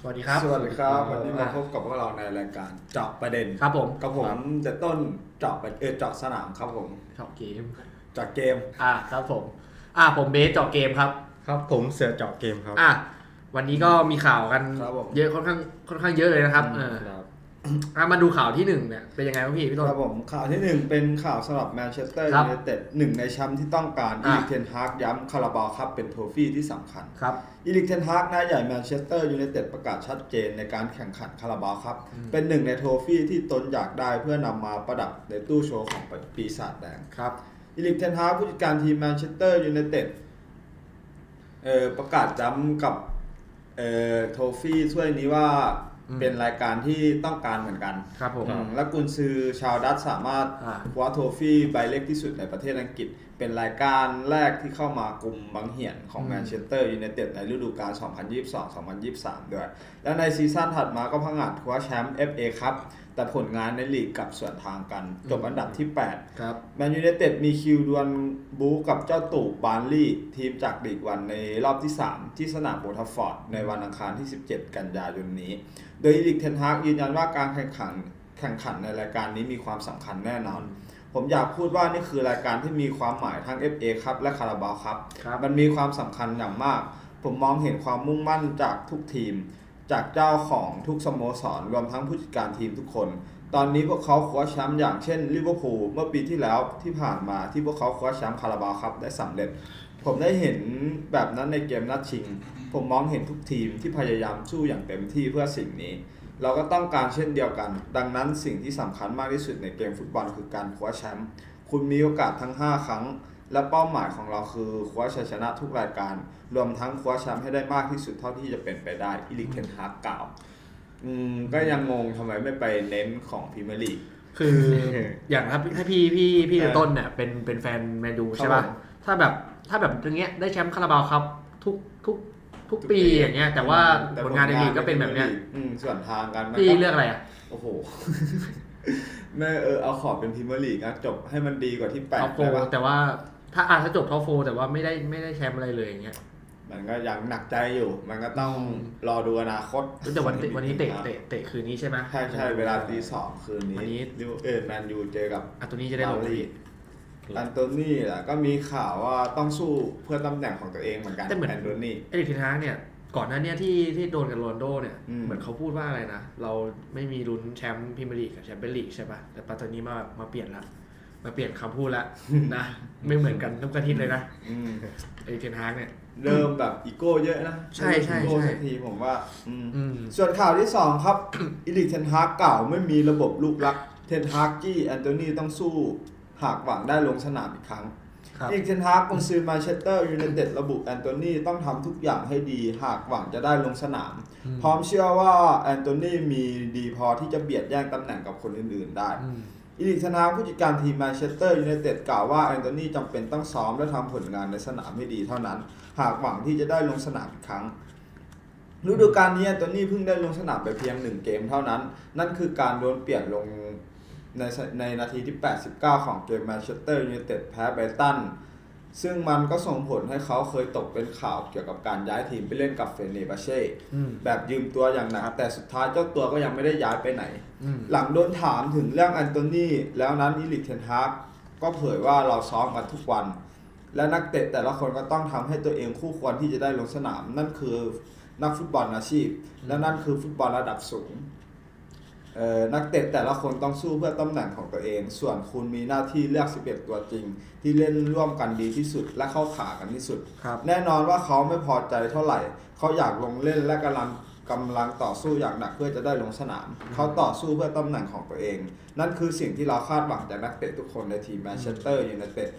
สวัสดีครับ สวัสดีครับ วันนี้มาอะพบกับพวกเราในรายการเจาะประเด็นครับผม กับผมจะต้นเจาะประเออเจาะสนามครับผมเจาะเกมเจาะเกม อ่าครับผม อ่าผมเบสเจาะเกมครับ ครับผมเสือเจาะเกมครับ อ่าวันนี้ก็มีข่าวกันครับผมเยอะค่อนข้างค่อนข้างเยอะเลยนะครับเออครับ อะมาดูข่าวที่หนึ่งเนี่ยเป็นยังไงบ้างพี่พี่ต้น ครับผมข่าวที่หนึ่งเป็นข่าวสำหรับแมนเชสเตอร์ครัยูบไนเต็ดหนึ่งในแชมป์ที่ต้องการอีอะ ลิกเทนฮากย้ำคาราบาวครับเป็นโทฟี่ที่สำคัญ ครับ อีลิกเทนฮากนายใหญ่แมนเชสเตอร์ยูไนเต็ดประกาศชัดเจนในการแข่งขันคาราบาวครับ เป็นหนึ่งในโทฟี่ที่ตนอยากได้เพื่อนำมาประดับในตู้โชว์ของปีศาจแดง ครับ อีลิกเทนฮากผู้จัดการทีมแมนเชสเตอร์ยูไนเต็ดเอ่อประกาศย้ำกับเอ่อโทฟี่ถ้วยนี้ว่าอืม เป็นรายการที่ต้องการเหมือนกันครับผมอืมและกุนซือชาวดัตช์สามารถอ่าคว้าโทฟี่ใบเล็กที่สุดในประเทศอังกฤษ เป็นรายการแรกที่เข้ามากลุ่มบังเหียนของอืมแมนเชสเตอร์ยูไนเต็ดในฤดูกาล 2022-2023 ด้วย และในซีซั่นถัดมาก็พังอาจคว้าแชมป์ FA ครับ แต่ผลงานในลีกกลับส่วนทางกัน จบอันดับที่ 8 ครับแมนยูไนเต็ดมีคิวดวลบูกับเจ้าตู่บาร์นลีย์ทีมจากลีกวันในรอบที่ 3 ที่สนามโบทัฟฟอร์ด ในวันอังคารที่ 17 กันยายนนี้ โดยอีลิกเทนฮากยืนยันว่าการแข่งขันแข่งขันในรายการนี้มีความสำคัญแน่นอน ผมอยากพูดว่านี่คือรายการที่มีความหมายทั้ง FA ครับและคาราบาวครับครับมันมีความสำคัญอย่างมาก ผมมองเห็นความมุ่งมั่นจากทุกทีม จากเจ้าของทุกสโมสรรวมทั้งผู้จัดการทีมทุกคน ตอนนี้พวกเขาคว้าแชมป์อย่างเช่นลิเวอร์พูลเมื่อปีที่แล้วที่ผ่านมาที่พวกเขาคว้าแชมป์คาราบาวครับได้สำเร็จ ผมได้เห็นแบบนั้นในเกมนัดชิง ผมมองเห็นทุกทีมที่พยายามสู้อย่างเต็มที่เพื่อสิ่งนี้ เราก็ต้องการเช่นเดียวกัน ดังนั้นสิ่งที่สำคัญมากที่สุดในเกมฟุตบอลคือการคว้าแชมป์คุณมีโอกาสทั้ง 5 ครั้ง และเป้าหมายของเราคือคว้าชัยชนะทุกรายการ รวมทั้งคว้าแชมป์ให้ได้มากที่สุดเท่าที่จะเป็นไปได้อิลิกเทนฮากกล่าวอืมก็ยังงงทำไมไม่ไปเน้นของพรีเมียร์ลีก คืออย่างถ้าถ้าพี่พี่พี่เออต้นเนี่ยเป็นเป็นแฟนแมนยูใช่ครัป่ะบผมถ้าแบบถ้าแบบอย่างเงี้ยได้แชมป์คาราบาวครับ ทุกทุกทุกปีอย่างเงี้ยแต่ว่าแต่ผลงานในลีกก็เป็นแบบเนี้ยอืมส่วนทางกันมันพี่ก็ เลือกอะไรอะ โอ้โห แม่เออเอาขอเป็นพรีเมียร์ลีกนะจบให้มันดีกว่าที่แปท็ดอปโฟได้ปะแต่ว่า ถ้าอะถ้าจบท็อปโฟแต่ว่าไม่ได้ไม่ได้แชมป์อะไรเลยอย่างเงี้ยมันก็ยังหนักใจอยู่ มันก็ต้องอืมรอดูอนาคตแต่วันวันนี้เตะเตะเตะคืนนี้ใช่ไหมใช่ใช่เวลาตีสองคืนวันนี้นี้ลิเวอร์เออแมนยูเจอกับอะตัวนี้จะได้ลงบาร์ลีพี่แอนโทนีแหละก็มีข่าวว่าต้องสู้เพื่อตำแหน่งของตัวเองเหมือนกันแต่เหมือนแอนโทนีเอริกเทนฮากเนี่ยก่อนหน้าเนี้ที่ที่โดนกับโรนลโดเนี่ยอืมเหมือนเขาพูดว่าอะไรนะ เราไม่มีลุ้นแชมป์พรีเมียร์ลีกกับแชมเปี้ยนลีกใช่ป่ะแต่ปัจจุบันนี้มามาเปลี่ยนละ มาเปลี่ยนคำพูดละ นะ ไม่เหมือนกันทุกอาทิตย์เลยนะอืมเอริกเทนฮากเนี่ย เริ่มแบบอีโก้เยอะนะใช่ใช่อีโก้ใช่ สักทีผมว่าอืมอืม ส่วนข่าวที่2ครับ อิลิกเทนฮากกล่าวไม่มีระบบลูกรัก เทนฮากจี้แอนโทนีต้องสู้หากหวังได้ลงสนามอีกครั้ง ครับอิลิกเทนฮากกุนซือมาเชสเตอร์ยูไนเต็ดระบุแอนโทนีต้องทำทุกอย่างให้ดี หากหวังจะได้ลงสนามอืมพร้อมเชื่อว่าแอนโทนีมีดีพอที่จะเบียดแย่งตำแหน่งกับคนอื่นๆได้ อืม อีลิกธนาผู้จัดการทีมแมนเชสเตอร์ยูไนเต็ดกล่าวว่าแอนโทนีจำเป็นต้องซ้อมและทำผลงานในสนามให้ดีเท่านั้น หากหวังที่จะได้ลงสนามอีกครั้งฤดูกาลนี้แอนโทนีเพิ่งได้ลงสนามไปเพียงหนึ่งเกมเท่านั้น นั่นคือการโดนเปลี่ยนลงในในนาทีที่ 89 ของเกมแมนเชสเตอร์ยูไนเต็ดแพ้ไบรตัน ซึ่งมันก็ส่งผลให้เขาเคยตกเป็นข่าวเกี่ยวกับการย้ายทีมไปเล่นกับเฟเนบาเช่อืมแบบยืมตัวอย่างหนักแต่สุดท้ายเจ้าตัวก็ยังไม่ได้ย้ายไปไหนอืมหลังโดนถามถึงเรื่องแอนโทนีแล้วนั้นอีลิกเทนฮากก็เผยว่าเราซ้อมกันทุกวัน และนักเตะแต่ละคนก็ต้องทำให้ตัวเองคู่ควรที่จะได้ลงสนาม นั่นคือนักฟุตบอลอาชีพ และนั่นคือฟุตบอลระดับสูงเอ่อ นักเตะแต่ละคนต้องสู้เพื่อตำแหน่งของตัวเอง ส่วนคุณมีหน้าที่เลือก 11 ตัวจริง ที่เล่นร่วมกันดีที่สุดและเข้าขากันที่สุดครับแน่นอนว่าเขาไม่พอใจเท่าไหร่ เขาอยากลงเล่นและกำลังกำลังต่อสู้อย่างหนักเพื่อจะได้ลงสนาม เขาต่อสู้เพื่อตำแหน่งของตัวเอง นั่นคือสิ่งที่เราคาดหวังจากนักเตะทุกคนในทีมแมนเชสเตอร์ยูไนเต็ด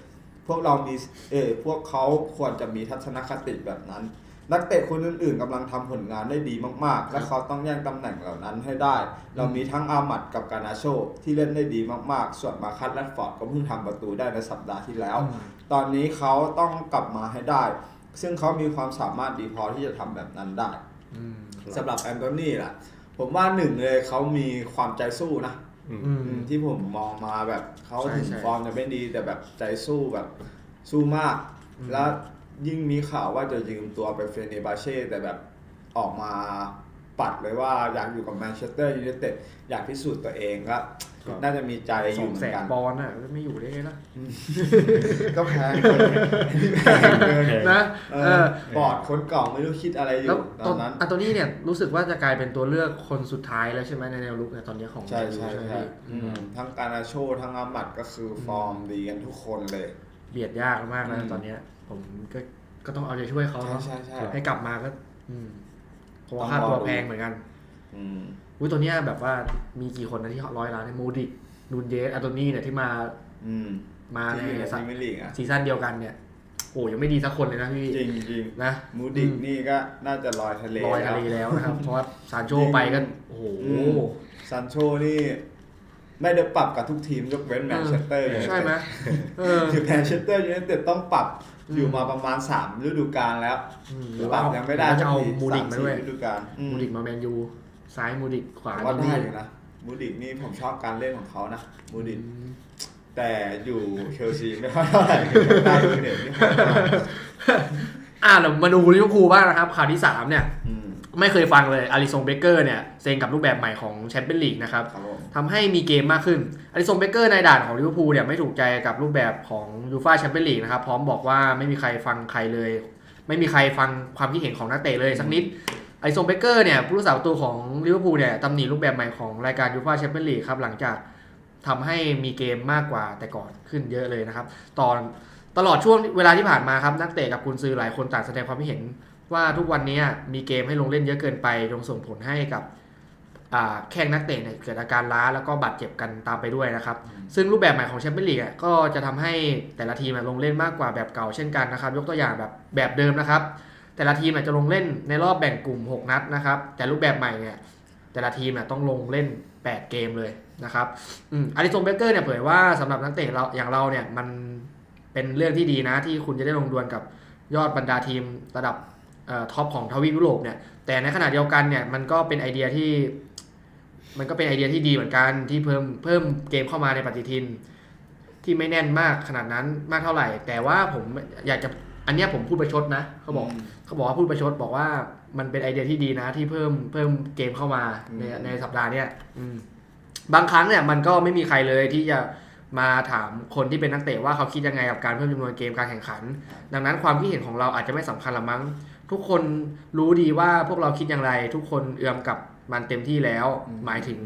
พวกเรามีเออพวกเขาควรจะมีทัศนคติแบบนั้น นักเตะคนอื่นๆกำลังทำผลงานได้ดีมากๆ และเขาต้องแย่งตำแหน่งเหล่านั้นให้ได้ เรามีทั้งอามัดกับการนาโชที่เล่นได้ดีมากๆ ส่วนมาคัตและฟอร์ดก็เพิ่งทำประตูได้ในสัปดาห์ที่แล้ว อืม ตอนนี้เขาต้องกลับมาให้ได้ ซึ่งเขามีความสามารถดีพอที่จะทำแบบนั้นได้ อืมสำหรับแอนโทนีล่ะ ผมว่าหนึ่งเลยเขามีความใจสู้นะอืมอืมอืมที่ผมมองมาแบบเขาใช่ถึงใช่ ฟอร์มจะไม่ดีแต่แบบใจสู้แบบสู้มากอืมแล้ว ยิ่งมีข่าวว่าจะยืมตัวไปเฟเนบาเช่แต่แบบออกมาปัดเลยว่าอยากอยู่กับแมนเชสเตอร์ยูไนเต็ดอยากพิสูจน์ตัวเองก็ครับน่าจะมีใจอสอยู่งเหมือแสนนกันปอนด์อะไม่อยู่ได้ไงล่ะก็แพงเกินแพงเกินนะเอเอออบอร์ดคนเก่าไม่รู้คิดอะไรอแล้วยู่ตตออนนนั้น อันโตนี่เนี่ยรู้สึกว่าจะกลายเป็นตัวเลือกคนสุดท้ายแล้วใช่ไหมในแนวลุกเนี่ยตอนนี้ของใช่ใช่ไหมใช่พี่อืมทั้งการนาโชทั้งอามัดก็คือฟอร์มดีกันทุกคนเลย เบียดยากมากนะอืม ตอนเนี้ย ผมก็ก็ต้องเอาใจช่วยเขาใช่เนาะใช่ใช่ ให้กลับมาก็ อืมเพราะว่าต้องค่ารอตัวดูแพงเหมือนกัน อืม อุ้ยตัวเนี้ยแบบว่ามีกี่คนนะที่ร้อยล้านในโมดิกนูนเยสอันโตนี่เนี่ยที่มาอืมมาในที่อยู่ในพรีเมียร์ลีกอะซีซั่นเดียวกันเนี่ย โอ้ยังไม่ดีสักคนเลยนะพี่จริงจริงนะมูดิกนี่ก็น่าจะลอยทะเลลอยทะเลแล้วแล้วนะครับ เพราะว่าซานโชไปก็โอ้โห อืมซันโชนี่ ไม่ได้ปรับกับทุกทีมยกเว้นแมนเชสเตอร์ยูไนใช่เต็ไหมดเออคือแมนเชสเตอร์ยูไนเต็ดต้องปรับอืมอยู่มาประมาณ 3 ฤดูกาลแล้วอืมหหรืรืออว่าว่ายังไม่ได้จะเอาสักทีมูดิกมาด้วยสสี่ฤดูกาลอืมมูดิกมาแมนยูซ้ายมูดิกขวาว่าโทได้นี่อยู่นะมูดิกนี่ผมชอบการเล่นของเขานะมูดิกอืมแต่อยู่เชลซีไม่ค่อยเท่าไหร่ได้ดูเน็ตนี่ผมชอบอะเรามาดูลิเวอร์พูลบ้างนะครับข่าวที่สามเนี่ยอืม ไม่เคยฟังเลยอาริซงเบเกอร์เนี่ยเซ็งกับรูปแบบใหม่ของแชมเปี้ยนลีกนะครับครับผมทำให้มีเกมมากขึ้นอาริซงเบเกอร์ในด่านของลิเวอร์พูลเนี่ยไม่ถูกใจกับรูปแบบของยูฟ่าแชมเปี้ยนลีกนะครับพร้อมบอกว่าไม่มีใครฟังใครเลย ไม่มีใครฟังความคิดเห็นของนักเตะเลยสักนิดอาริซงเบเกอร์เนี่ยผู้รักษาประตูของลิเวอร์พูลเนี่ยตำหนิรูปแบบใหม่ของรายการยูฟ่าแชมเปี้ยนลีกครับหลังจากทำให้มีเกมมากกว่าแต่ก่อนขึ้นเยอะเลยนะครับตอนตลอดช่วงเวลาที่ผ่านมาครับนักเตะกับกุนซือหลายคนต่างแสดงความคิดเห็น ว่าทุกวันนี้มีเกมให้ลงเล่นเยอะเกินไปจงส่งผลให้กับอ่าแข้งนักเตะเนี่ยเกิดอาการล้าแล้วก็บาดเจ็บกันตามไปด้วยนะครับ ซึ่งรูปแบบใหม่ของแชมเปี้ยนลีกอะก็จะทำให้แต่ละทีมอะลงเล่นมากกว่าแบบเก่าเช่นกันนะครับ ยกตัวอย่างแบบแบบเดิมนะครับ แต่ละทีมอะจะลงเล่นในรอบแบ่งกลุ่ม 6 นัดนะครับ แต่รูปแบบใหม่เนี่ยแต่ละทีมอะต้องลงเล่น 8 เกมเลยนะครับอืมอาริซงเบเกอร์เนี่ยเผยว่าสำหรับนักเตะเราอย่างเราเนี่ยมันเป็นเรื่องที่ดีนะที่คุณจะได้ลงดวลกับยอดบรรดาทีมระดับเอ่อ ท็อปของทวีปยุโรปเนี่ยแต่ในขณะเดียวกันเนี่ยมันก็เป็นไอเดียที่มันก็เป็นไอเดียที่ดีเหมือนกันที่เพิ่มเพิ่มเกมเข้ามาในปฏิทิน ที่ไม่แน่นมากขนาดนั้นมากเท่าไหร่ แต่ว่าผมอยากจะอันเนี้ยผมพูดประชดนะเขาบอกเขาบอกว่าพูดประชดบอกว่ามันเป็นไอเดียที่ดีนะ ที่เพิ่มเพิ่มเกมเข้ามาในอืมในสัปดาห์เนี้ยอืมบางครั้งเนี่ยมันก็ไม่มีใครเลยที่จะมาถามคนที่เป็นนักเตะว่าเขาคิดยังไงกับการเพิ่มจำนวนเกมการแข่งขัน ดังนั้นความคิดเห็นของเราอาจจะไม่สำคัญละมั้ง ทุกคนรู้ดีว่าพวกเราคิดอย่างไร ทุกคนเอื้อมกับมันเต็มที่แล้วอืมหมายถึง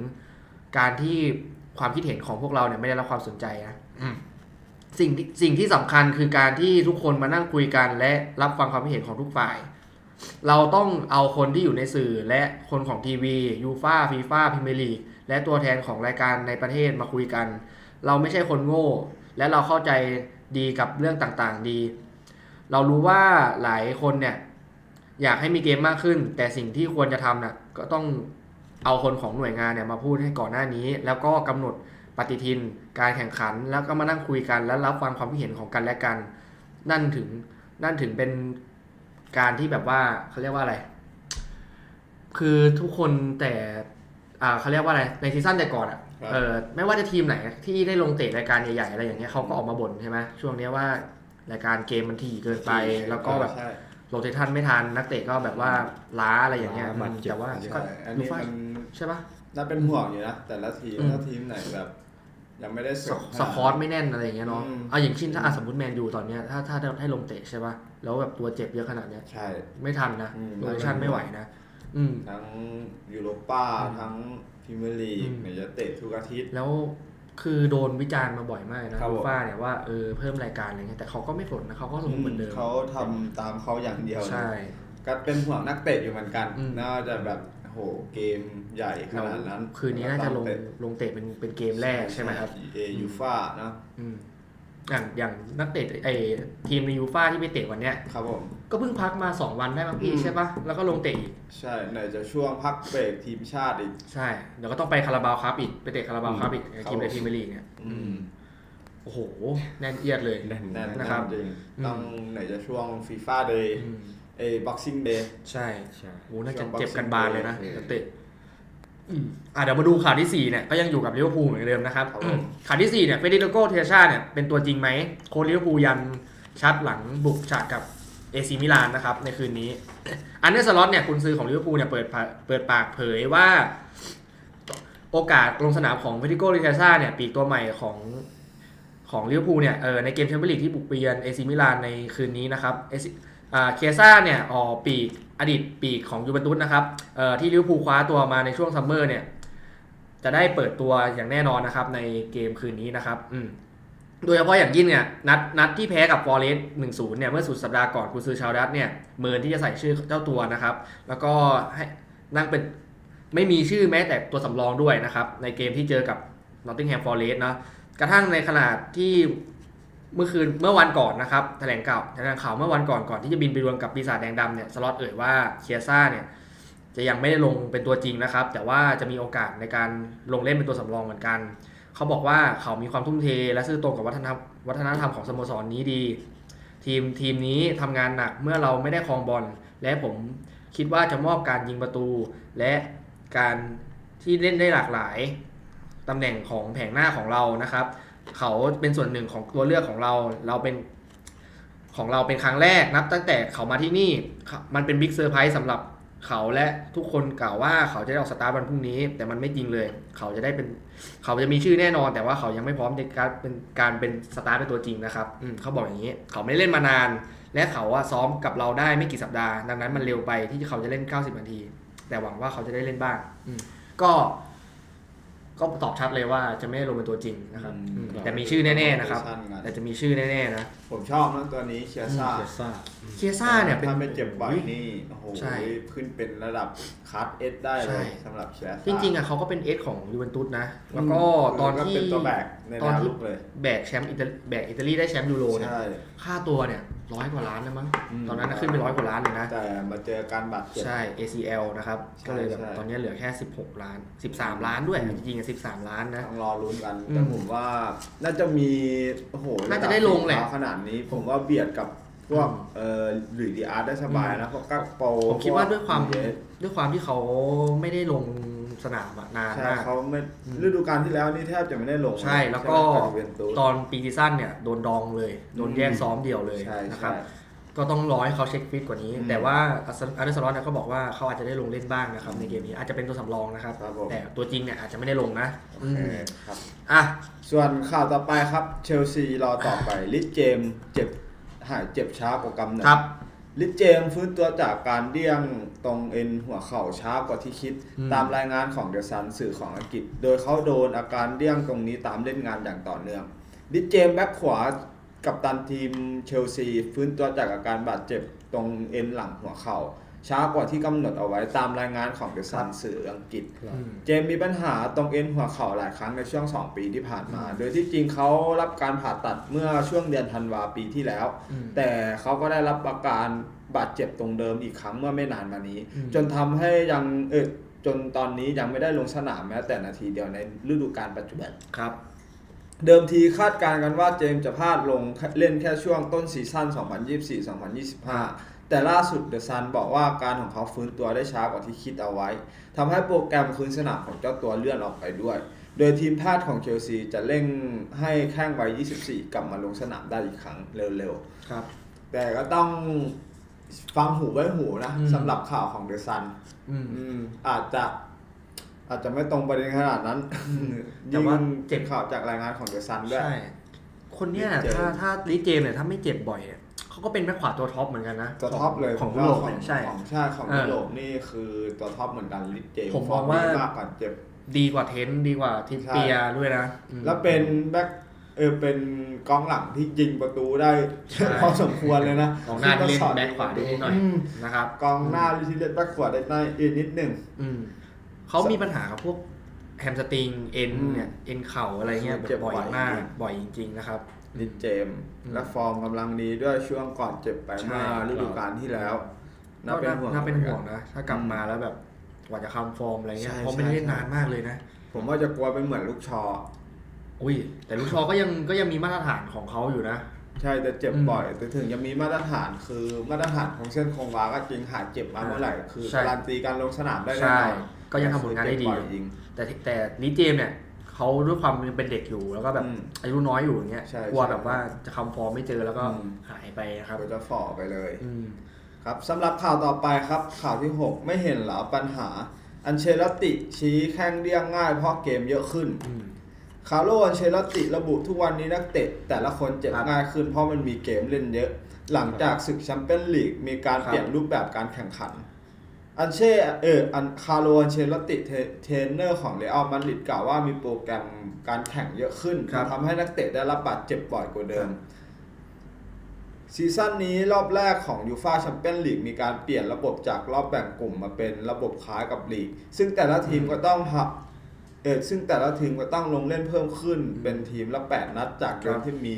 การที่ความคิดเห็นของพวกเราเนี่ยไม่ได้รับความสนใจนะสิ่งที่สิ่งที่สำคัญคือการที่ทุกคนมานั่งคุยกัน และรับฟังความคิดเห็นของทุกฝ่าย เราต้องเอาคนที่อยู่ในสื่อและคนของทีวียูฟาฟีฟ่าพิมลีกและตัวแทนของรายการในประเทศมาคุยกัน เราไม่ใช่คนโง่ และเราเข้าใจดีกับเรื่องต่างๆดี เรารู้ว่าหลายคนเนี่ย อยากให้มีเกมมากขึ้น แต่สิ่งที่ควรจะทำน่ะก็ต้องเอาคนของหน่วยงานเนี่ยมาพูดให้ก่อนหน้านี้ แล้วก็กำหนดปฏิทิน การแข่งขันแล้วก็มานั่งคุยกัน แล้วรับฟังความคิดเห็นของกันและกัน นั่นถึงนั่นถึงเป็นการที่แบบว่าเขาเรียกว่าอะไร คือทุกคนแต่อ่าเขาเรียกว่าอะไรในซีซั่นแต่ก่อนอะครับเออไม่ว่าจะทีมไหนที่ได้ลงเตะรายการใหญ่ๆอะไรอย่างเงี้ยเขาก็ออกมาบ่นใช่ไหมช่วงเนี้ยว่ารายการเกมมันถี่เกินไปแล้วก็แบบใช่ โรเตชันไม่ทันนักเตะก็แบบว่าล้าอะไรอย่างเงี้ยล้าบาดเจ็บแต่ว่าใช่ก็อันยูนี้ฟ่ามัน ใช่ปะ น่าเป็นห่วงอยู่นะ แต่ละทีมอืม ถ้าทีมไหนแบบ ยังไม่ได้สเสิร์ฟสคอร์สไม่แน่นอะไรอย่างเงี้ยเนาะอืม เอาอย่างเช่นถ้าอะสมมติแมนยูตอนเนี้ยถ้าถ้าให้ลงเตะใช่ปะแล้วแบบตัวเจ็บเยอะขนาดเนี้ย ใช่ ไม่ทันนะอืม โรเตชันไม่ไหวนะ อืม ทั้งยูโรป้าอืมทั้งพรีเมียร์ลีกอืมเนี่ยจะเตะทุกอาทิตย์ แล้ว คือโดนวิจารณ์มาบ่อยมากนะครับผมยูฟ่าเนี่ยว่าเออเพิ่มรายการอะไรเงี้ยแต่เขาก็ไม่สนนะเขาก็ลงเหมือนเดิมเขาทำตามเขาอย่างเดียวเลยใช่ ก็เป็นห่วงนักเตะอยู่เหมือนกันอืม น่าจะแบบโหเกมใหญ่ขนาดนั้นคืนนี้น่าจะลงเตลงเตะเป็นเป็นเกมแรกใช่ไหมครับ เอยูฟ่าเนอะอืม อย่างอย่างนักเตะไอทีมในยูฟ่าที่ไปเตะวันเนี้ยครับผมก็เพิ่งพักมา 2 วันได้มั้งพี่อืมใช่ปะแล้วก็ลงเตะอีก ใช่ไหนจะช่วงพักเบรกทีมชาติอีก ใช่เดี๋ยวก็ต้องไปคาราบาวครับอีกไปเตะคาราบาวครับอีกครับทีมในพรีเมียร์ลีกเนี่ยอืมโอ้โห แน่นเอียดเลยแน่นแน่นนะครับจริงอืมต้องไหนจะช่วงฟีฟ่าเดย์อืมเอบ็อกซิ่งเดย์ใช่ใช่โอ้น่าจะช่วงเจ็บกันบานเลยนะ Boxing Day นักเตะ อืมอะเดี๋ยวมาดูข่าวที่ 4 เนี่ยก็ยังอยู่กับลิเวอร์พูลเหมือนเดิมนะครับครับผมข่าวที่ 4 เนี่ยเฟเดริโกเทชาเนี่ยเป็นตัวจริงไหมโค้ชลิเวอร์พูลยันชัดหลังบุกฉากกับเอซิมิลานนะครับในคืนนี้ อันเดอร์สล็อตเนี่ยกุนซือของลิเวอร์พูลเนี่ยเปิดปากเปิดปากเผยว่า โอกาสลงสนามของเวติโกลิเทซ่าเนี่ยปีกตัวใหม่ของของลิเวอร์พูลเนี่ยเออในเกมแชมเปี้ยนลีกที่บุกไปเยือนเอซิมิลานในคืนนี้นะครับ เออเคซ่าเนี่ยออกปีกอดีตปีกของยูเวนตุสนะครับเอ่อที่ลิเวอร์พูลคว้าตัวมาในช่วงซัมเมอร์เนี่ยจะได้เปิดตัวอย่างแน่นอนนะครับในเกมคืนนี้นะครับอืมโดยเฉพาะอย่างยิ่งเนี่ยนัดนัดที่แพ้กับฟอร์เรสต์หนึ่งศูนย์เนี่ยเมื่อสุดสัปดาห์ก่อนคุณซื้อชาวดัตเนี่ยเมินที่จะใส่ชื่อเจ้าตัวนะครับ แล้วก็ให้นั่งเป็นไม่มีชื่อแม้แต่ตัวสำรองด้วยนะครับ ในเกมที่เจอกับนอตติงแฮมฟอร์เรสต์นะกระทั่งในขนาดที่ เมื่อคืนเมื่อวันก่อนนะครับแถลงข่าวแถลงข่าวเมื่อวันก่อนก่อนที่จะบินไปดวลกับปีศาจแดงดำเนี่ยสล็อตเอ่ยว่าเคียซ่าเนี่ยจะยังไม่ได้ลงเป็นตัวจริงนะครับ แต่ว่าจะมีโอกาสในการลงเล่นเป็นตัวสำรองเหมือนกัน เขาบอกว่าเขามีความทุ่มเท และซื่อตรงกับวัฒนธรรมวัฒนธรรมของสโมสรนี้ดี ทีมทีมนี้ทำงานหนักเมื่อเราไม่ได้ครองบอลและผมคิดว่าจะมอบการยิงประตู และการที่เล่นได้หลากหลายตำแหน่งของแผงหน้าของเรานะครับ เขาเป็นส่วนหนึ่งของตัวเลือกของเรา เราเป็นของเราเป็นครั้งแรกนับตั้งแต่เขามาที่นี่ มันเป็นบิ๊กเซอร์ไพรส์สำหรับเขาและทุกคนกล่าวว่าเขาจะได้ออกสตาร์ทวันพรุ่งนี้ แต่มันไม่จริงเลย เขาจะได้เป็นเขาจะมีชื่อแน่นอน แต่ว่าเขายังไม่พร้อมในการเป็นการเป็นสตาร์ทเป็นตัวจริงนะครับอืมเขาบอกอย่างนี้ เขาไม่ได้เล่นมานาน และเขาว่าซ้อมกับเราได้ไม่กี่สัปดาห์ ดังนั้นมันเร็วไปที่เขาจะเล่น 90 นาที แต่หวังว่าเขาจะได้เล่นบ้างอืมก็ ก็ตอบชัดเลยว่าจะไม่ได้ลงเป็นตัวจริงนะครับ อืมอืมแต่มีชื่อแน่ๆนะครับสั้นกันแต่จะมีชื่อแน่ๆนะ ผมชอบนะตัวนี้เชียซ่าเคียซ่า เคียซ่าเนี่ยเป็น ถ้าไม่เจ็บบ่อยนี่โอ้โหใช่ขึ้นเป็นระดับคัสเอสได้ใช่เลยสำหรับเชียซ่าจริงๆอะเขาก็เป็นเอสของยูเวนตุสนะ แล้วก็ตอนก็ที่เป็นตัวแบกในตอนแนวที่ลุกเลย แบกแชมป์อิตาลีแบกอิตาลีได้แชมป์ยูโรเนี่ย ใช่ ค่าตัวเนี่ยร้อยกว่าล้านนะมั้ง อืม ตอนนั้นนะขึ้นไปร้อยกว่าล้านเลยนะ แต่มาเจอการบาดเจ็บ ใช่ ACL นะครับ ใช่ก็เลยแบบใช่ ตอนนี้เหลือแค่ 16 ล้าน 13 ล้านด้วย จริงๆอะ13 ล้านนะ ต้องรอลุ้นกันอืมแต่ผมว่าน่าจะมี โอ้โหน่าจะได้ลงแหละขนาดนี้ ผมว่าเบียดกับพวกอืมเอ่อหลุยส์ดีอาร์ตได้สบายนะเพราะกักโปผมคิดว่าด้วยความพกเอสด้วยความที่เขาไม่ได้ลงสนามอะนานใช่มาก เขาไม่อืมฤดูกาลที่แล้วนี่แทบจะไม่ได้ลงใช่แล้วก็ใช่ไหมกับยูเวนตุส ตอนปีซีซั่นเนี่ยโดนดองเลย โดนแยกซ้อมเดี่ยวเลยใช่นะครับ ใช่ ก็ต้องรอให้เขาเช็คฟิตกว่านี้อืมแต่ว่าอาร์เดอร์สล็อตเนี่ยเขาบอกว่าเขาอาจจะได้ลงเล่นบ้างนะครับในเกมนี้อาจจะเป็นตัวสำรองนะครับ ครับผม แต่ตัวจริงเนี่ยอาจจะไม่ได้ลงนะโออืเคมครับ อะ ส่วนข่าวต่อไปครับ เชลซีรอต่อไป ลิสเจมส์เจ็บหายเจ็บช้ากว่ากำเนิดครับลิสเจมส์ฟื้นตัวจากการเดี้ยงตรงเอ็นหัวเข่าช้ากว่าที่คิด อืม ตามรายงานของเดอะซันสื่อของอังกฤษ โดยเขาโดนอาการเดี้ยงตรงนี้ตามเล่นงานอย่างต่อเนื่อง ลิสเจมส์แบ็คขวา กับตันทีมเชลซี ฟื้นตัวจากอาการบาดเจ็บตรงเอ็นหลังหัวเข่า ช้ากว่าที่กำหนดเอาไว้ตามรายงานของเดอะซันสื่ออังกฤษอืมเจมส์มีปัญหาตรงเอ็นหัวเข่าหลายครั้งในช่วง 2 ปีที่ผ่านมา โดยที่จริงเขารับการผ่าตัดเมื่อช่วงเดือนธันวาปีที่แล้ว อืม แต่เขาก็ได้รับอาการบาดเจ็บตรงเดิมอีกครั้งเมื่อไม่นานมานี้ อืม จนทำให้ยังเออจนตอนนี้ยังไม่ได้ลงสนามแม้แต่นาทีเดียวในฤดูกาลปัจจุบัน ครับ เดิมทีคาดการณ์กันว่าเจมส์จะพลาดลงเล่นแค่ช่วงต้นซีซั่น 2024-2025 แต่ล่าสุดเดอะซันบอกว่าการของเขาฟื้นตัวได้ช้ากว่าที่คิดเอาไว้ ทำให้โปรแกรมคืนสนามของเจ้าตัวเลื่อนออกไปด้วย โดยทีมแพทย์ของเชลซีจะเร่งให้แข้งวัย 24 กลับมาลงสนามได้อีกครั้งเร็วครับๆแต่ก็ต้องฟังหูไว้หูนะอืมสำหรับข่าวของเดอะซันอืมอืมอาจจะ อาจจะไม่ตรงประเด็นขนาดนั้นแต่ว่ายิ่งเจ็บข่าวจากรายงานของเดอะซันด้วยใช่คนเนี้ยลิเจมส์ถ้าถ้าลิเจมส์เนี่ยถ้าไม่เจ็บบ่อยเนี่ยเขาก็เป็นแบ็คขวาตัวท็อปเหมือนกันนะตัวท็อปเลยของผมยุว่าโรปของเนี่ยใช่ของใช่ของเออยุโรปนี่คือตัวท็อปเหมือนกันลิเจผมมองว่าฟร์ดีมากกว่าเจ็บดีกว่าเทนต์ดีกว่าทิปเปียด้วยนะอืมแล้วเป็นแบ็คเออเป็นกองหลังที่ยิงประตูได้ใช่พอสมควรเลยนะกองหน้าที่เล่นแบ็คขวาได้นิดหน่อยมนะครับกองหน้าที่เล่นแบ็คขวาได้ได้อีกนิดหนึ่งอืม เขามีปัญหากับพวกแฮมสตริงเอ็นอืมเนี่ยเอ็นเข่าอะไรเงี้ยเจ็บบ่อยบ่อยมากจริงบ่อยจริงๆนะครับลิเจมส์อืมและฟอร์มกำลังดีด้วยช่วงก่อนเจ็บไปใช่เมื่อฤดูกาลที่แล้วน่าก็เป็นห่วงน่าเป็นห่วงหมือกันะ ถ้ากลับมาแล้วแบบกว่าจะคำฟอร์มอะไรเงี้ยใช่เพราะไม่ได้เล่นใช่นานมากเลยนะ ผมว่าจะกลัวเป็นเหมือนลูกชอ อุ้ย แต่ลูกชอก็ยังก็ยังมีมาตรฐานของเขาอยู่นะใช่แต่เจ็บอืมบ่อย แต่ถึงจะมีมาตรฐานคือมาตรฐานของเส้นคงวาก็จริงหายเจ็บมาเมื่อไหร่คือใช่การันตีการลงสนามได้แน่ใช่นอน ก็ยังทำผลงานได้ดีเจ็บบ่อยจริง แต่แต่ลิเจมส์เนี่ยเขาด้วยความเป็นเด็กอยู่แล้วก็แบบอืมอายุน้อยอยู่อย่างเงี้ยใช่กลัวใช่แบบว่าจะคำฟอร์มไม่เจอแล้วก็อืม หายไปนะครับก็จะฝ่อไปเลย อืม ครับสำหรับข่าวต่อไปครับ ข่าวที่ 6 ไม่เห็นเหรอปัญหา อันเชลติชี้แข้งเรียงง่ายเพราะเกมเยอะขึ้น อืม คาร์โลอันเชลติระบุทุกวันนี้นักเตะแต่ละคนเจ็บครับง่ายขึ้นเพราะมันมีเกมเล่นเยอะ หลังจากศึกแชมเปี้ยนลีกมีการครับ เปลี่ยนรูปแบบการแข่งขัน อันเช่เอออันคาร์โลอันเชลติเทเทรนเนอร์ของเรอัลมาดริดกล่าวว่ามีโปรแกรมการแข่งเยอะขึ้นครับทำให้นักเตะได้รับบาดเจ็บบ่อยกว่าเดิม ซีซั่นนี้รอบแรกของยูฟาแชมเปี้ยนลีกมีการเปลี่ยนระบบจากรอบแบ่งกลุ่มมาเป็นระบบคล้ายกับลีก ซึ่งแต่ละทีมก็ต้องทำเออซึ่งแต่ละทีมก็ต้องลงเล่นเพิ่มขึ้นเป็นทีมละ 8 นัดจากเดิมที่มี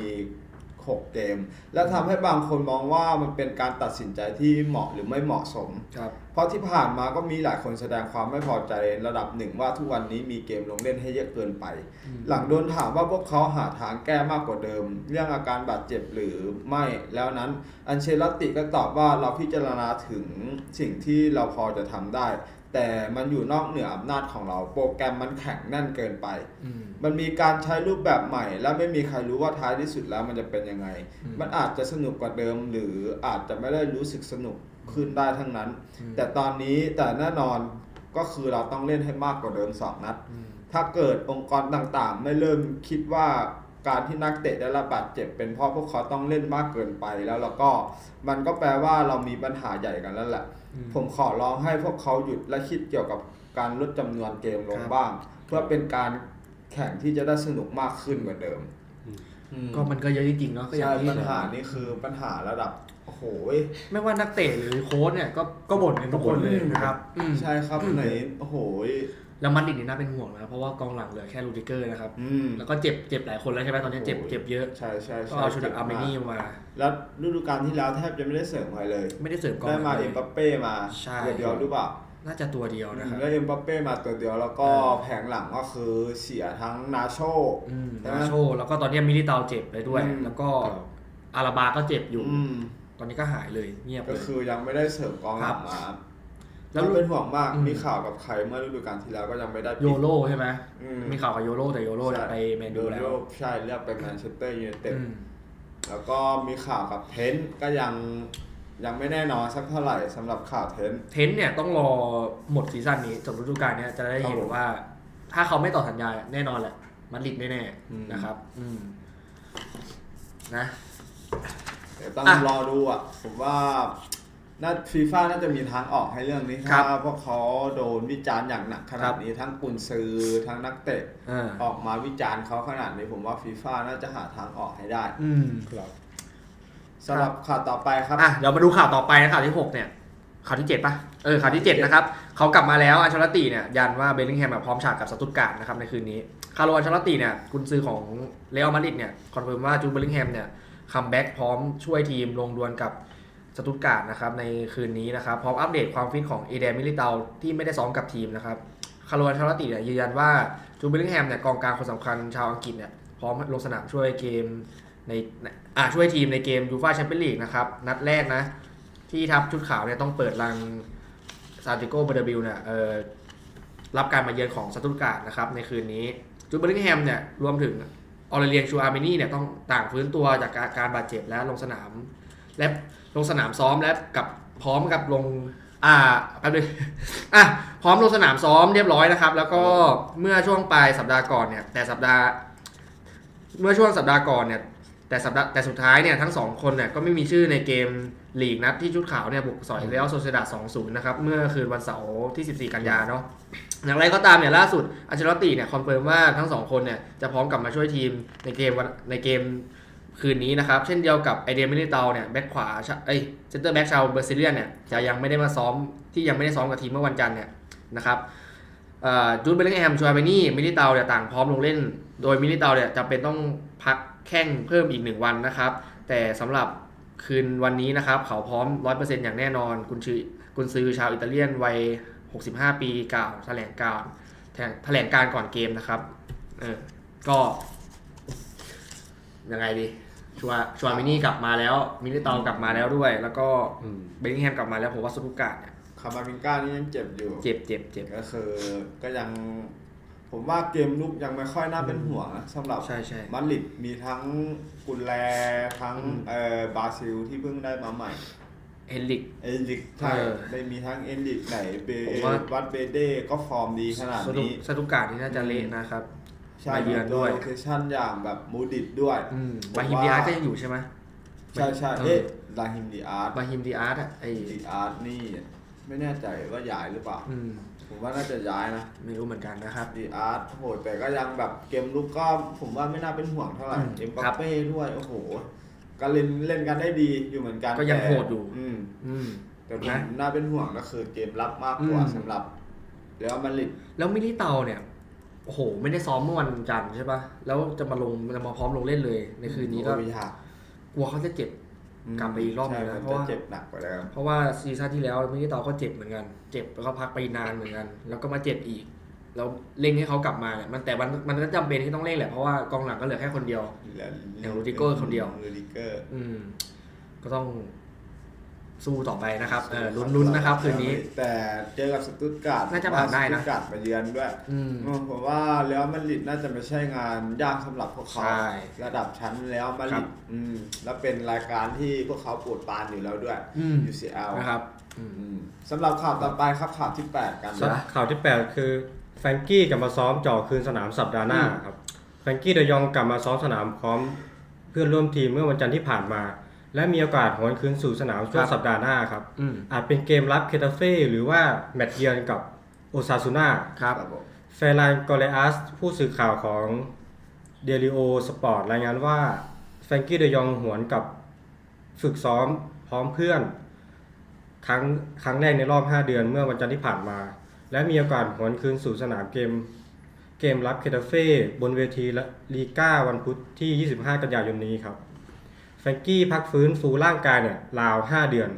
6 เกม และทำให้บางคนมองว่ามันเป็นการตัดสินใจที่เหมาะหรือไม่เหมาะสมครับเพราะที่ผ่านมาก็มีหลายคนแสดงความไม่พอใจระดับหนึ่งว่าทุกวันนี้มีเกมลงเล่นให้เยอะเกินไปอืมหลังโดนถามว่าพวกเขาหาทางแก้มากกว่าเดิม เรื่องอาการบาดเจ็บหรือไม่แล้วนั้นอันเชลติก็ตอบว่าเราพิจารณาถึงสิ่งที่เราพอจะทำได้ แต่มันอยู่นอกเหนืออำนาจของเรา โปรแกรมมันแข็งแน่นเกินไปอืมมันมีการใช้รูปแบบใหม่ และไม่มีใครรู้ว่าท้ายที่สุดแล้วมันจะเป็นยังไงอืมมันอาจจะสนุกกว่าเดิม หรืออาจจะไม่ได้รู้สึกสนุกขึ้นได้ทั้งนั้นอืมแต่ตอนนี้แต่แน่นอนก็คือเราต้องเล่นให้มากกว่าเดิมสองนัดอืมถ้าเกิดองค์กรต่างๆ ไม่เริ่มคิดว่า การที่นักเตะได้รับบาดเจ็บเป็นเพราะพวกเขาต้องเล่นมากเกินไปแล้วแล้วก็มันก็แปลว่าเรามีปัญหาใหญ่กันแล้วแหละอืมผมขอร้องให้พวกเขาหยุดและคิดเกี่ยวกับการลดจำนวนเกมลงครับบ้าง เพื่อเป็นการแข่งที่จะได้สนุกมากขึ้นกว่าเดิมก็มันก็เยอะจริงๆเนาะก็อย่างใช่ที่ปัญหานี่คือปัญหาระดับโอ้โหยไม่ว่านักเตะหรือโค้ชเนี่ยก็ก็บ่นกันทุกคนเลยนะครับอืมใช่ครับอืมไหนโอ้โหย แล้วมันดิดนี่น่าเป็นห่วงนะครับเพราะว่ากองหลังเหลือแค่ลูดิเกอร์นะครับอืม แล้วก็เจ็บเจ็บหลายคนแล้วใช่ไหมตอนนี้เจ็บโอ้ย เจ็บเยอะใช่ใช่ก็ใช่เอาชุดจ็บอาร์เมนีกมา แล้วฤดูกาลที่แล้วแทบจะไม่ได้เสริมใครเลย ไม่ได้เสริมกองหได้ลังมาเลเอ็ย มบัปเป้มาใช่ ตัวเดียวหรือเปล่าน่าจะตัวเดียวนะครับ แล้วเอ็มบัปเป้มาตัวเดียวแล้วก็เออแผงหลังก็คือเสียทั้งนาโช อืมใช่ไหมนาโชแล้วก็ตอนนี้มิลิเตาเจ็บเลยด้วย อืม แล้วก็อาราบาก็เจ็บอยู่ อืมตอนนี้ก็หายเลยเงียบก็เลยคือยังไม่ได้เสริมกองหลังมา แล้แล้ววเป็นห่วงมากอืม มีข่าวกับใครเมื่อฤดูกาลที่แล้วก็ยังไม่ได้ปิด โยโร่ใช่ไหมอืมีข่าวกับโยโร่แต่โยโร่เนี่ยไปแมนยูแล้วโยโร่ใช่เรียกไปแมนเชสเตอร์ยูไนเต็ด อืม แล้วก็มีข่าวกับเทนต์ก็ยังยังไม่แน่นอนสักเท่าไหร่สำหรับข่าวเทนต์ เทนต์เนี่ยต้องรอหมดซีซั่นนี้จบฤดูกาลเนี้ยจะได้เห็ครันบผมว่า ถ้าเขาไม่ต่อสัญญาแน่นอนแหละมันลิดแน่อืม ๆนะครับ อืมนะ เดี๋ยวต้องอะ รอดูอะ ผมว่า น่าฟีฟ่าน่าจะมีทางออกให้เรื่องนี้ครัถ้าบพวกเขาโดนวิจารณ์อย่างหนักขคนารัดบนี้ทั้งกุนซือทั้งนักเตะอ่า ออกมาวิจารณ์เขาขนาดนี้ผมว่าฟีฟ่าน่าจะหาทางออกให้ได้อืม ครับสำหรับข่าวต่อไปครับ อะเดี๋ยวมาดูข่าวต่อไปนะข่าวที่หกเนี่ยข่าวที่เจ็ดปะเออข่าวที่เจ็ดนะครับเขากลับมาแล้วอันเชลติเนี่ยยันว่าเบลลิงแฮมแบบพร้อมฉากกับสตุตการ์ดนะครับในคืนนี้คาร์โลอันเชลติเนี่ยกุนซือของเรอัลมาดริดเนี่ยคอนเฟิร์มว่าจูดเบลลิงแฮมเนี่ยคัมแบ็กพร้อมช่วยทีมลงดวลกับ สตุตการ์ดนะครับในคืนนี้นะครับพร้อมอัปเดตความฟิตของเอเดนมิลิเตาที่ไม่ได้ซ้อมกับทีมนะครับคาร์ลอันเชลติเนี่ยยืนยันว่าจูเบลลิงแฮมเนี่ยกองกลางคนสำคัญชาวอังกฤษเนี่ยพร้อมลงสนามช่วยเกมในอะช่วยทีมในเกมยูฟ่าแชมเปี้ยนลีกนะครับนัดแรกนะ ที่ทัพชุดขาวเนี่ยต้องเปิดรังซานติโกเบอร์เดบิลเนี่ยเออรับการมาเยือนของสตุตการ์ดนะครับในคืนนี้จูเบลิงแฮมเนี่ยรวมถึงออเรเลียนชูอาร์เมนีเนี่ยต้องต่างฟื้นตัวจากอาการบาดเจ็บและลงสนามและ ลงสนามซ้อมและกับพร้อมกับลงอ่าแป๊บนึงอะพร้อมลงสนามซ้อมเรียบร้อยนะครับ แล้วก็เมื่อช่วงปลายสัปดาห์ก่อนเนี่ย แต่สัปดาห์ เมื่อช่วงสัปดาห์ก่อนเนี่ย แต่สัปดาห์แต่สุดท้ายเนี่ยทั้งสองคนเนี่ยก็ไม่มีชื่อในเกมลีกนัดที่ชุดขาวเนี่ยบุกสอยเรอัลโซเซดา2-0นย์นะครับเมื่อคืนวันเสาร์ที่ 14 กันยาเนาะอย่างไรก็ตามเนี่ยล่าสุดอัลเชลติเนี่ยคอนเฟิร์มว่าทั้งสองคนเนี่ยจะพร้อมกลับมาช่วยทีมในเกมในเกม คืนนี้นะครับ เช่นเดียวกับไอเดียมิลิเตาเนี่ยแบ็คขวาชะเอ้ยเซนเตอร์แบ็คชาวเบอร์ซิเลียนเนี่ยจะยังไม่ได้มาซ้อมที่ยังไม่ได้ซ้อมกับทีมเมื่อวันจันทร์เนี่ยนะครับจูดเบลลิงแฮมชูอาเบนี่มิลิเตาเนี่ยต่างพร้อมลงเล่น โดยมิลิเตาเนี่ยจะเป็นต้องพักแข้งเพิ่มอีกหนึ่งวันนะครับ แต่สำหรับคืนวันนี้นะครับ เขาพร้อม 100%อย่างแน่นอน คุณชื่อคุณซื้อชาวอิตาเลียนวัย 65 ปีกล่าวแถลงการแถลงการก่อนเกมนะครับเออก็ยังไงดี ชัวชัวมินี่กลับมาแล้ว มิลิเตากลับมาแล้วด้วย แล้วก็อืมเบลลิงแฮมกลับมาแล้วผมว่าสตุกการ์ดเนี่ยคามามิงก้านี่ยังเจ็บอยู่ เจ็บเจ็บเจ็บก็คือก็ยัง ผมว่าเกมลุกยังไม่ค่อยน่าเป็นห่วงนะสำหรับใช่ใช่ มาดริดมีทั้งกุนแลทั้งอืม เอ่อบราซิลที่เพิ่งได้มาใหม่ เฮนริก เอลิกใช่เออได้มีทั้งเอลิกไหนเบผมว่า วัดเบเด้ก็ฟอร์มดีขนาดสตุนี้สตุกการ์ดนี่น่าจะเละนะครับใช่ มาเยือนด้วย โลเคชั่นอย่างแบบมูดิดด้วยอืมผมบาฮิมว่าดีอาร์ตก็ยังอยู่ใช่ไหมใช่ใช่เออเอ๊ะลาฮิมดีอาร์ตบาฮิมดีอาร์ตอะไอดีอาร์ตนี่ ไม่แน่ใจว่าย้ายหรือเปล่า อืมผมว่าน่าจะย้ายนะไม่รู้เหมือนกันนะครับ ดีอาร์ตโหแต่ก็ยังแบบเกมลุกก็ผมว่าไม่น่าเป็นห่วงเท่าไหร่อืมเอ็มครับับปเป้ด้วยโอ้โหก็เล่นเล่นกันได้ดีอยู่เหมือนกันก็ยังแต่โหดอยู่ อืม อืม แต่ผมนะน่าเป็นห่วงก็คือเกมรับมากกว่าอืม สำหรับเรอัลมาดริด แล้วมิลิเตาเนี่ย โอ้โห ไม่ได้ซ้อมเมื่อวันจันทร์ใช่ปะแล้วจะมาลงจะมาพร้อมลงเล่นเลย ในคืนนี้ก็โอ้ยากกลัวเขาจะเจ็บกลับไปอีกรอบหนึ่งนะใช่เพราะว่าจเจ็บหนักกว่าแล้วเพราะว่าซีซั่นที่แล้วมิลิเตาก็เจ็บเหมือนกัน เจ็บแล้วก็พักไปนานเหมือนกัน แล้วก็มาเจ็บอีก แล้วเร่งให้เขากลับมาเนี่ยมันแต่มันมันก็จำเป็นที่ต้องเร่งแหละเพราะว่ากองหลังก็เหลือแค่คนเดียวอย่างรูดิเกอร์คนเดียวรูดิเกอร์ อืมก็ต้อง สู้ต่อไปนะครับเออลุ้นๆนะครับคืนนี้ แต่เจอกับสตุตการ์ดน่าจะผ่านได้นะสตุตการ์ดมาเยือนด้วยอืมผมว่าเรอัลมาดริดน่าจะไม่ใช่งานยากสำหรับพวกเขา ใช่ระดับชั้นแล้วมาดครัริบดอืมแล้วเป็นรายการที่พวกเขาปวดปรานอยู่แล้วด้วย อืม UCL นะครับอืมอืมสำหรับข่าวต่อไปครับข่าวที่ 8 กันครับนะข่าวที่ 8 คือแฟรงกี้กลับมาซ้อมจ่อคืนสนามสัปดาห์หน้าครับแฟรงกี้เดยองกลับมาซ้อมสนามพร้อม เพื่อนร่วมทีมเมื่อวันจันทร์ที่ผ่านมา และมีโอกาสหวนคืนสู่สนามช่วคงรับสัปดาห์หน้าครับ อืมอาจเป็นเกมรับเคตาเฟ่หรือว่าแมตช์เยือนกับโอซาซูน่าครับครับผมเฟรานกอเลอัสผู้สื่อข่าวของเดลิโอสปอร์ตรายงานว่าแฟรงกี้เดยองหวนกับฝึกซ้อมพร้อมเพื่อน ครั้งครั้งแรกในรอบ 5 เดือนเมื่อวันจันทร์ที่ผ่านมา และมีโอกาสหวนคืนสู่สนามเกม เกมรับเคตาเฟ่บนเวทีลีก้าวันพุธที่ 25 กันยายนนี้ครับแฟรงกี้พักฟื้นฟูร่างกายเนี่ยราว 5 เดือน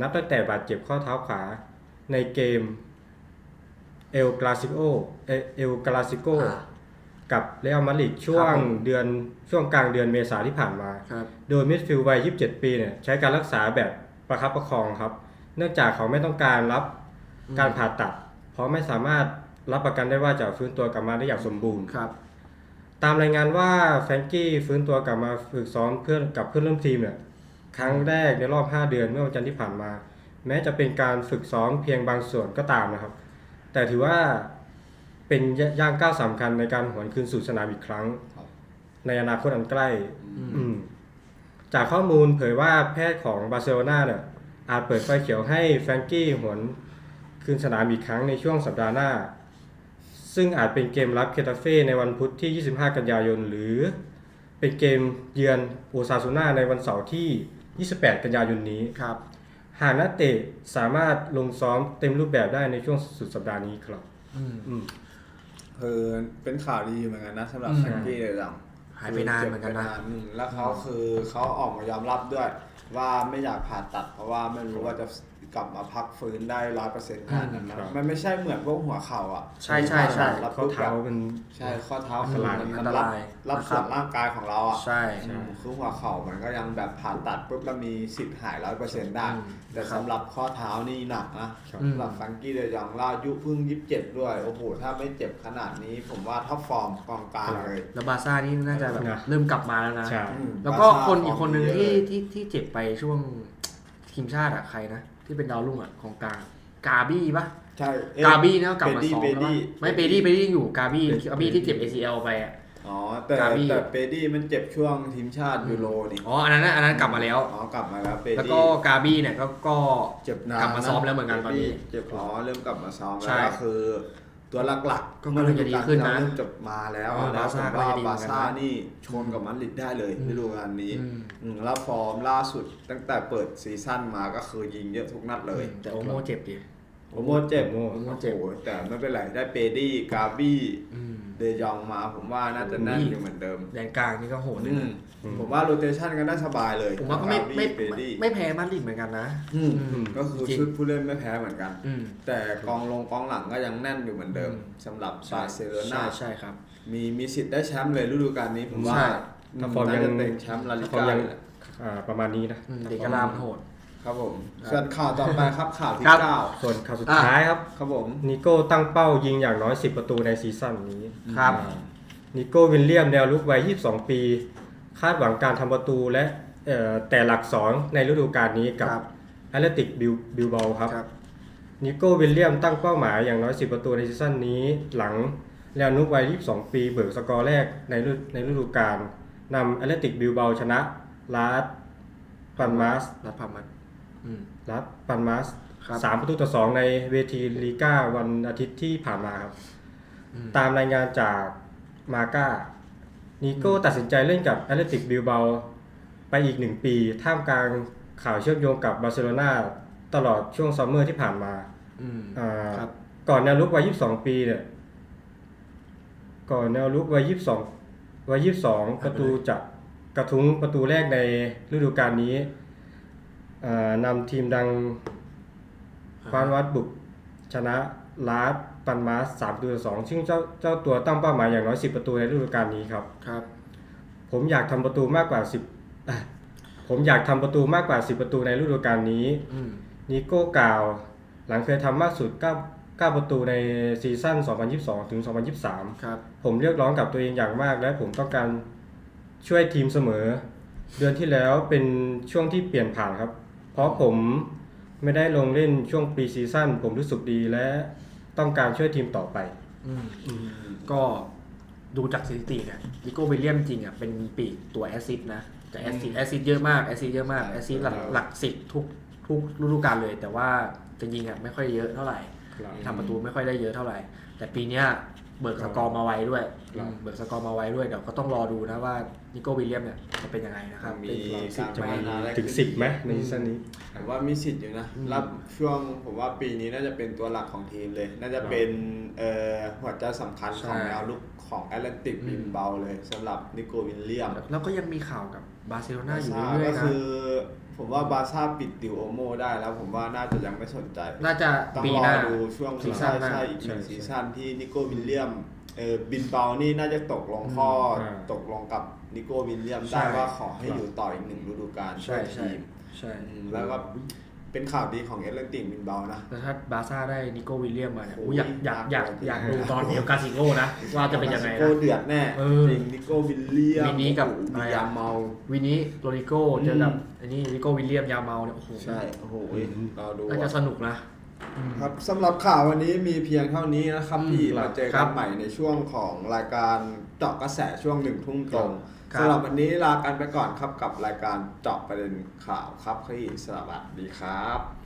นับตั้งแต่บาดเจ็บข้อเท้าขวาในเกมเอลกลาซิโอเอลกลาซิโกอ่ากับเรอัลมาดริดช่วครังบผมเดือนช่วงกลางเดือนเมษาที่ผ่านมาครับโดยมิดฟิลด์วัย 27 ปีเนี่ยใช้การรักษาแบบประคับประคองครับ เนื่องจากเขาไม่ต้องการรับอืมการผ่าตัด เพราะไม่สามารถรับประกันได้ว่าจะฟื้นตัวกลับมาได้อย่างสมบูรณ์ครับ ตามรายงานว่าแฟรงกี้ฟื้นตัวกลับมาฝึกซ้อมเพื่อนกับเพื่อนร่วมทีมเนี่ยครั้งแรกในรอบ 5 เดือนเมื่อวันจันทร์ที่ผ่านมา แม้จะเป็นการฝึกซ้อมเพียงบางส่วนก็ตามนะครับ แต่ถือว่าเป็นย่างก้าวสำคัญในการหวนคืนสู่สนามอีกครั้งครับในอนาคตอันใกล้อืมอืมจากข้อมูลเผยว่าแพทย์ของบาร์เซโลนาเนี่ยอาจเปิดไฟเขียวให้แฟรงกี้หวนคืนสนามอีกครั้งในช่วงสัปดาห์หน้า ซึ่งอาจเป็นเกมรับเคตาเฟ่ในวันพุธที่ 25 กันยายน หรือเป็นเกมเยือนโอซาซูน่าในวันเสาร์ที่ 28 กันยายนนี้ครับหากนักเตะสามารถลงซ้อมเต็มรูปแบบได้ในช่วงสุดสัปดาห์นี้ครับอืมอืมคือเป็นข่าวดีเหมือนกันนะสำหรับอืมแฟรงกี้เดยองหายไปนานเหมือนกันนะจ็บไปาอืมแล้วเขาคือเขาออกมายอมรับด้วย ว่าไม่อยากผ่าตัดเพราะว่าไม่รู้ว่าจะ กลับมาพักฟื้นได้ร้อยเปอร์เซ็นต์ขนาดนั้นนะครับมันไม่ใช่เหมือนพวกหัวเข่าอะใช่ใช่ใช่รับข้อปุ๊บเท้าแบบเป็น ใช่ข้อเท้าอันตคือรายมันอัมันนตรับรายรับนะคส่รัวบนร่างกายของเราอะ ใช่ อืมคือหัวเข่ามันก็ยังแบบผ่าตัดปุ๊บแล้วมีสิทธิ์หายร้อยเปอร์เซ็นต์ได้ อืมแต่สำหรับข้อเท้านี่หนักนะครับ สำหรับแฟรงกี้เดยองล่าอายุเพิ่งยี่สิบเจ็ดด้วย โอ้โห ถ้าไม่เจ็บขนาดนี้ ผมว่าท็อปฟอร์มกองกลางเลยแล้วบาร์ซ่านี่น่าจะแบบนะ เริ่มกลับมาแล้วนะ ใช่ อืมแล้วก็บาร์ซ่าคนอีกคนหนึ่งฟร์มที่ดีเยอะเลยที่ที่เจ็บไปช่วงทีมชาติอะใครนะ ที่เป็นดาวรุ่งอะของกลางกาบี้ปะใช่เอ๊ะกาบี้เนี่ยก็กลับมาเปดี้ซ้อมเปแล้วดี้ ปะไม่เปดี้เปดี้ยังอยู่กาบี้กาบี้ที่เจ็บ ACL ไปอะอ๋อแต่กาบี้ แต่เปดี้มันเจ็บช่วงทีมชาติยูโรนี่อ๋ออันนั้นน่ะอันนั้นกลับมาแล้ว อ๋อกลับมาแล้วเปแล้วดี้ก็กาบี้เนี่ยก็ก็ เจ็บนานกลับมาซ้อมแล้วเหมือนกันตอนนี้เจ็บอ๋อเริ่มกลับมาซ้อมใช่ แล้วก็คือ ตัวหลักๆก็กำลังจะดีขึ้นนะเริ่มจบมาแล้วเออแล้วบาร์ซ่าผมว่าก็จะดีเหมืบาอนร์กันซ่านะนี่ชนกับมันลิดได้เลยอืมฤดูกาลนี้อืมอืมแล้วฟอร์มล่าสุดตั้งแต่เปิดซีซั่นมาก็คือยิงเยอะทุกนัดเลย แต่โอโมเจ็บดิโอโมเจ็บโอโมโอ้เจ็บโหแต่ไม่เป็นไรได้เปดี้กาบี้อืม เดยองมาผมว่าน่าจะแน่นอยู่เหมือนเดิมแดนกลางนี่ก็โหดเลยอืมนะผมว่าโรเตชันกันได้สบายเลยผมว่าก็ไม่กบี้ไม่เปดี้ไม่แพ้มาดริดเหมือนกันนะ อืมอืม ก็คือจริง ชุดผู้เล่นไม่แพ้เหมือนกัน อืม แต่กองลงกองหลังก็ยังแน่นอยู่เหมือนเดิมอืม สำหรับบาร์เซโลใช่นาใช่ครับ มีมีสิทธิ์ได้แชมป์เลยฤดูกาลนี้ผมว่าใช่อืมถ้าฟอร์มน่ายังจะเป็นแชมป์ลาลิฟอร์มก้ายังเลยอ่าประมาณนี้นะอืมเด็กกระลามโหด ครับผมส่วนข่าวต่อไปครับข่าวที่ครับเก้าส่วนข่าวสุดท้ายครับครับผมนิโก้ตั้งเป้ายิงอย่างน้อย 10 ประตูในซีซั่นนี้ครับอ่านิโก้วิลเลียมแนวลุกวัย 22 ปี คาดหวังการทำประตูและเอ่อแต่หลักสองในฤดูกาลนี้กับครับแอตเลติกบิลบิลเบาครับครับนิโก้วิลเลียมตั้งเป้าหมายอย่างน้อย 10 ประตูในซีซั่นนี้ หลังแนวนุกวัย 22 ปีเบิกสกอร์แรกในฤดูในฤดูกาลนำแอตเลติกบิลเบาชนะลาสปันมาสรัดพามันอืมลาส ปันมาสครับสามประตูต่อสองในเวทีลีก้าวันอาทิตย์ที่ผ่านมาครับอืมตามรายงานจากมาก้านิโก้ตัดสินใจเล่นกับแอตเลติกบิลเบาไปอีกหนึ่งปี ท่ามกลางข่าวเชื่อมโยงกับบาร์เซโลนาตลอดช่วงซัมเมอร์ที่ผ่านมาอืมอ่าครับก่อนแนวลุกวัย 22 ปีเนี่ย ก่อนแนวลุกวัย 22 วัย 22 ประตูจากกระทุ้งประตูแรกในฤดูกาลนี้อ่า นำทีมดังควานวัดบุกชนะลาสปันมาส3ประตูต่อ2ซึ่งเจ้าเจ้าตัวตั้งเป้าหมายอย่างน้อย10ประตูในฤดูกาลนี้ครับครับ ผมอยากทำประตูมากกว่า10อะผมอยากทำประตูมากกว่า10ประตูในฤดูกาลนี้อืมนิโก้กล่าว หลังเคยทำมากสุด9 9ประตูในซีซั่น2022 ถึง 2023 ครับ ผมเรียกร้องกับตัวเองอย่างมาก และผมต้องการช่วยทีมเสมอ เดือนที่แล้วเป็นช่วงที่เปลี่ยนผ่านครับเพ ราะผมไม่ได้ลงเล่นช่วงปีซีซั่นผมรู้สึกดีและต้องการช่วยทีมต่อไป อืมก็ดูจากสถิติเนี่ยดิโก้วิลเลียมจริงอะเป็นปีกตัวแอสซิสต์นะแต่แอสซิสต์แอสซิสต์เยอะมากแอสซิสต์เยอะมากแอสซิสต์หลักหลักสิบทุกทุกฤดูกาลเลย แต่ว่าจะยิงอะไม่ค่อยเยอะเท่าไหร่ครับ ทำประตูไม่ค่อยได้เยอะเท่าไหร่ แต่ปีเนี้ย เบิกสกอร์มาไว้ด้วย ครับอืมเบิกสกอร์มาไว้ด้วยเดี๋ยวก็ต้องรอดูนะว่านิโก้วิลเลียมเนี่ยจะเป็นยังไงนะครับ มีเป็นการจะพัมีฒนาได้ถึงขึ้น10ไหมในซีซั่นนี้ ผมว่ามีสิทธิ์อยู่นะอืมรับช่วงผมว่าปีนี้น่าจะเป็นตัวหลักของทีมเลย น่าจะเป็นเอ่อหัวใจสำคัญของแนวลุกของแอตแลนติกบิมเบาเลยสำหรับนิโกวิลเลียม แล้วก็ยังมีข่าวกับ บาร์เซโลนาอยู่บาเรื่อยก็ๆนะคือผมว่าบาร์ซ่าปิดติวโอโมได้แล้วผมว่าน่าจะยังไม่สนใจ น่าจะต้องปีรหอน้า ดูช่วงซีซั่นหน้าใช่อีกหนึ่งใช่ซีซั่นที่นิโกวิลเลียมเออบินเบานี่น่าจะตกลงข้ออมตกลงกับนิโกวิลเลียมใช่ได้ว่าขอให้อยู่ต่ออีกหนึ่งฤดูกาลช่วยใช่ ทีมใช่ อืมแล้วก็ เป็นข่าวดีของเอตแลนติกบินเบานะแล้วถ้าบาร์ซ่าได้นิโก้วิลเลียมมาเนี่ยโอ้อุ๊ยอยากอยากอยากอยากอยากดูตอนเดียวกาซิโก้นะ ว่าจะเป็นยังไงโกนะเดือดแน่เออจริงนิโกวิลเลียมวินนี้กับโอ้โหอะไรวิอะยาเมาวินี้โรดิโก้เจอกับอืมอันนี้นิโก้วิลเลียมยาเมาเนี่ยโอ้โหใช่โอ้โหเราดูน่าจะอะสนุกนะครับสำหรับข่าววันนี้มีเพียงเท่านี้นะครับอืมพี่ครับมาเจอครักันบใหม่ในช่วงของรายการเจาะกระแสช่วงหนึ่งทุ่มตรงครับ สำหรับวันนี้ลากันไปก่อนครับกับรายการเจาะประเด็นข่าวครับพี่สวัสดีครับ